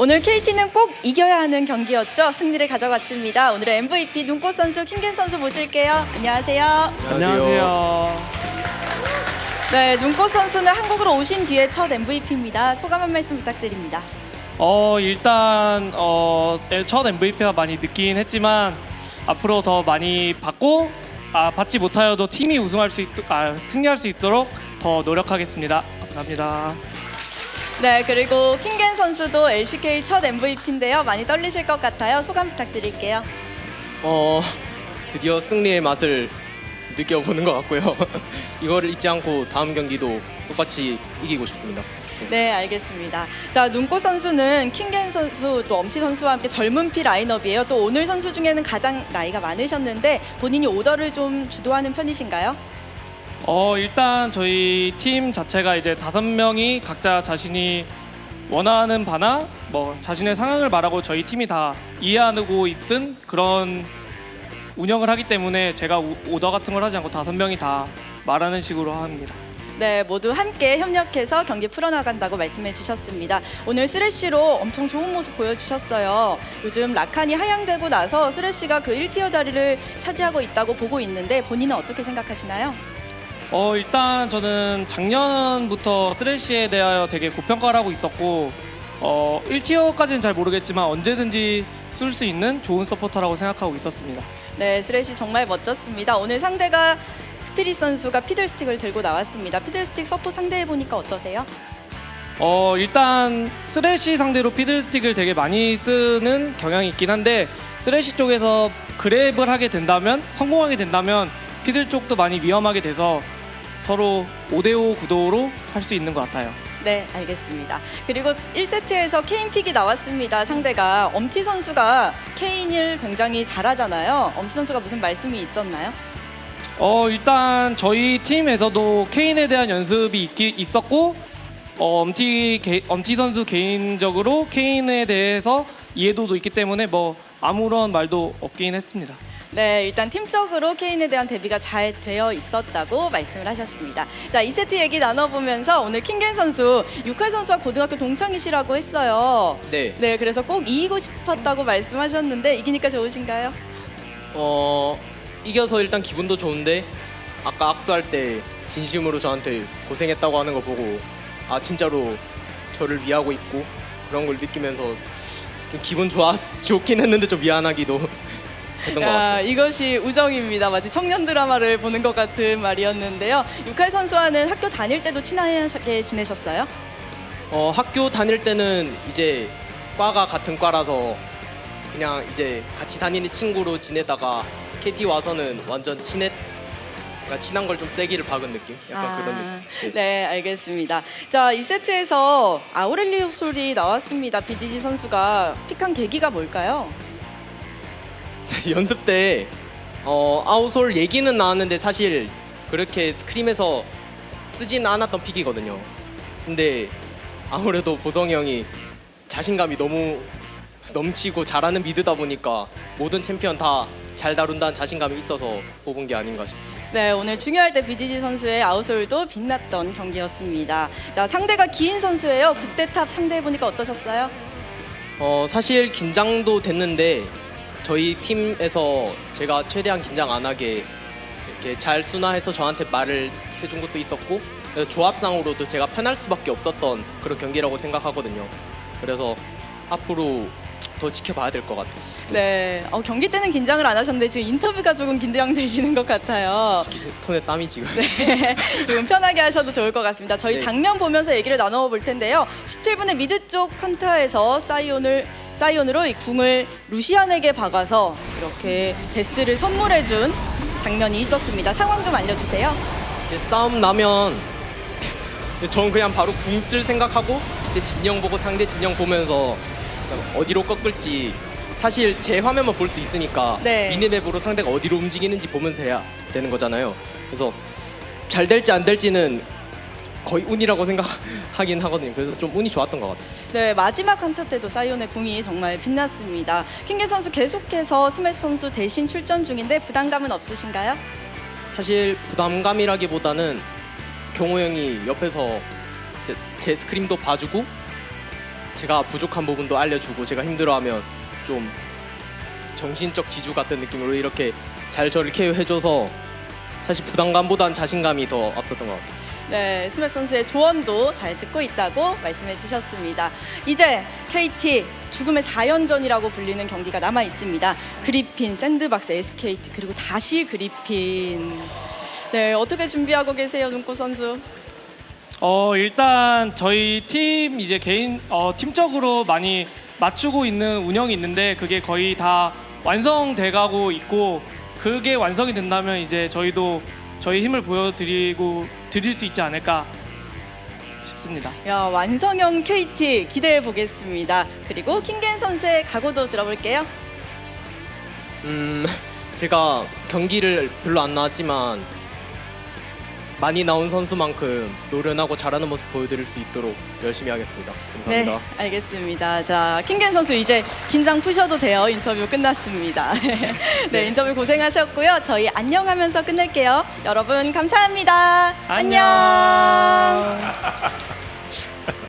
오늘 KT는 꼭 이겨야 하는 경기였죠. 승리를 가져갔습니다. 오늘의 MVP 눈꽃 선수 김겐 선수 모실게요. 안녕하세요. 안녕하세요. 네, 눈꽃 선수는 한국으로 오신 뒤에 첫 MVP입니다. 소감 한 말씀 부탁드립니다. 어 일단 어, 첫 MVP가 많이 늦긴 했지만 앞으로 더 많이 받고 아, 받지 못하여도 팀이 우승할 수 있, 아, 승리할 수 있도록 더 노력하겠습니다. 감사합니다. 네, 그리고 킹겐 선수도 LCK 첫 MVP인데요. 많이 떨리실 것 같아요. 소감 부탁드릴게요. 어 드디어 승리의 맛을 느껴보는 것 같고요. 이거를 잊지 않고 다음 경기도 똑같이 이기고 싶습니다. 네, 알겠습니다. 자, 눈꽃 선수는 킹겐 선수 또 엄치 선수와 함께 젊은 피 라인업이에요. 또 오늘 선수 중에는 가장 나이가 많으셨는데 본인이 오더를 좀 주도하는 편이신가요? 어 일단 저희 팀 자체가 이제 다섯 명이 각자 자신이 원하는 바나 뭐 자신의 상황을 말하고 저희 팀이 다 이해하고 있은 그런 운영을 하기 때문에 제가 우- 오더 같은 걸 하지 않고 다섯 명이 다 말하는 식으로 합니다. 네, 모두 함께 협력해서 경기 풀어나간다고 말씀해 주셨습니다. 오늘 쓰레쉬로 엄청 좋은 모습 보여주셨어요. 요즘 라칸이 하향되고 나서 쓰레쉬가 그 1티어 자리를 차지하고 있다고 보고 있는데 본인은 어떻게 생각하시나요? 어 일단 저는 작년부터 쓰레쉬에 대하여 되게 고평가를 하고 있었고 어 1티어까지는 잘 모르겠지만 언제든지 쓸 수 있는 좋은 서포터라고 생각하고 있었습니다. 네, 쓰레쉬 정말 멋졌습니다. 오늘 상대가 스피릿 선수가 피들스틱을 들고 나왔습니다. 피들스틱 서포 상대해 보니까 어떠세요? 어 일단 쓰레쉬 상대로 피들스틱을 되게 많이 쓰는 경향이 있긴 한데 쓰레쉬 쪽에서 그랩을 하게 된다면 성공하게 된다면 피들 쪽도 많이 위험하게 돼서 서로 5대5 구도로 할 수 있는 것 같아요. 네, 알겠습니다. 그리고 1세트에서 케인 픽이 나왔습니다. 상대가 엄치 선수가 케인을 굉장히 잘하잖아요. 엄치 선수가 무슨 말씀이 있었나요? 어 일단 저희 팀에서도 케인에 대한 연습이 있기, 있었고 어, 엄티 개- 엄티 선수 개인적으로 케인에 대해서 이해도도 있기 때문에 뭐 아무런 말도 없긴 했습니다. 네, 일단 팀적으로 케인에 대한 대비가 잘 되어 있었다고 말씀을 하셨습니다. 자, 2세트 얘기 나눠보면서 오늘 킹겐 선수, 육할 선수와 고등학교 동창이시라고 했어요. 네. 네, 그래서 꼭 이기고 싶었다고 말씀하셨는데 이기니까 좋으신가요? 어 이겨서 일단 기분도 좋은데 아까 악수할 때 진심으로 저한테 고생했다고 하는 거 보고 아 진짜로 저를 위하고 있고 그런 걸 느끼면서 좀 기분 좋아 좋긴 했는데 좀 미안하기도 했던 것 같아요. 야, 이것이 우정입니다. 마치 청년 드라마를 보는 것 같은 말이었는데요. 육할 선수와는 학교 다닐 때도 친하게 지내셨어요? 어, 학교 다닐 때는 이제 과가 같은 과라서 그냥 이제 같이 다니는 친구로 지내다가 KT 와서는 완전 친했 그러니까 친한 걸 좀 세기를 박은 느낌? 약간 그런 느낌. 네, 알겠습니다. 자, 이 세트에서 아우렐리오 솔이 나왔습니다. BDG 선수가 픽한 계기가 뭘까요? 연습 때 어, 아우솔 얘기는 나왔는데 사실 그렇게 스크림에서 쓰진 않았던 픽이거든요. 근데 아무래도 보성이 형이 자신감이 너무 넘치고 잘하는 미드다 보니까 모든 챔피언 다 잘 다룬다는 자신감이 있어서 뽑은 게 아닌가 싶어요. 네, 오늘 중요할 때 BDG 선수의 아웃솔도 빛났던 경기였습니다. 자, 상대가 기인 선수예요. 국대탑 상대해 보니까 어떠셨어요? 어, 사실 긴장도 됐는데 저희 팀에서 제가 최대한 긴장 안 하게 이렇게 잘 순화해서 저한테 말을 해준 것도 있었고 조합상으로도 제가 편할 수밖에 없었던 그런 경기라고 생각하거든요. 그래서 앞으로 더 지켜봐야 될 것 같아요. 네, 어, 경기 때는 긴장을 안 하셨는데 지금 인터뷰가 조금 긴장되시는 것 같아요. 손에 땀이 지금. 네, 조금 편하게 하셔도 좋을 것 같습니다. 저희 네. 장면 보면서 얘기를 나눠 볼 텐데요. 17분의 미드 쪽 판타에서 사이온을 사이온으로 이 궁을 루시안에게 박아서 이렇게 데스를 선물해준 장면이 있었습니다. 상황 좀 알려주세요. 이제 싸움 나면 저는 그냥 바로 궁 쓸 생각하고 제 진영 보고 상대 진영 보면서 어디로 꺾을지 사실 제 화면만 볼 수 있으니까 네. 미니맵으로 상대가 어디로 움직이는지 보면서 해야 되는 거잖아요. 그래서 잘 될지 안 될지는 거의 운이라고 생각하긴 하거든요. 그래서 좀 운이 좋았던 것 같아요. 네, 마지막 한타 때도 사이온의 궁이 정말 빛났습니다. 킹게 선수 계속해서 스매트 선수 대신 출전 중인데 부담감은 없으신가요? 사실 부담감이라기보다는 경호 형이 옆에서 제, 제 스크림도 봐주고 제가 부족한 부분도 알려주고 제가 힘들어하면 좀 정신적 지주 같은 느낌으로 이렇게 잘 저를 케어해줘서 사실 부담감보단 자신감이 더 앞섰던 것 같아요. 네, 스맵 선수의 조언도 잘 듣고 있다고 말씀해 주셨습니다. 이제 KT 죽음의 4연전이라고 불리는 경기가 남아 있습니다. 그리핀, 샌드박스, SKT 그리고 다시 그리핀. 네, 어떻게 준비하고 계세요, 눈꽃 선수? 어 일단 저희 팀 이제 개인 어, 팀적으로 많이 맞추고 있는 운영이 있는데 그게 거의 다 완성돼가고 있고 그게 완성이 된다면 이제 저희도 저희 힘을 보여드리고 드릴 수 있지 않을까 싶습니다. 야, 완성형 KT 기대해 보겠습니다. 그리고 킹겐 선수의 각오도 들어볼게요. 음, 제가 경기를 별로 안 나왔지만 많이 나온 선수만큼 노련하고 잘하는 모습 보여드릴 수 있도록 열심히 하겠습니다. 감사합니다. 네, 알겠습니다. 자, 킹겐 선수 이제 긴장 푸셔도 돼요. 인터뷰 끝났습니다. 네, 인터뷰 고생하셨고요. 저희 안녕하면서 끝낼게요. 여러분 감사합니다. 안녕. 안녕.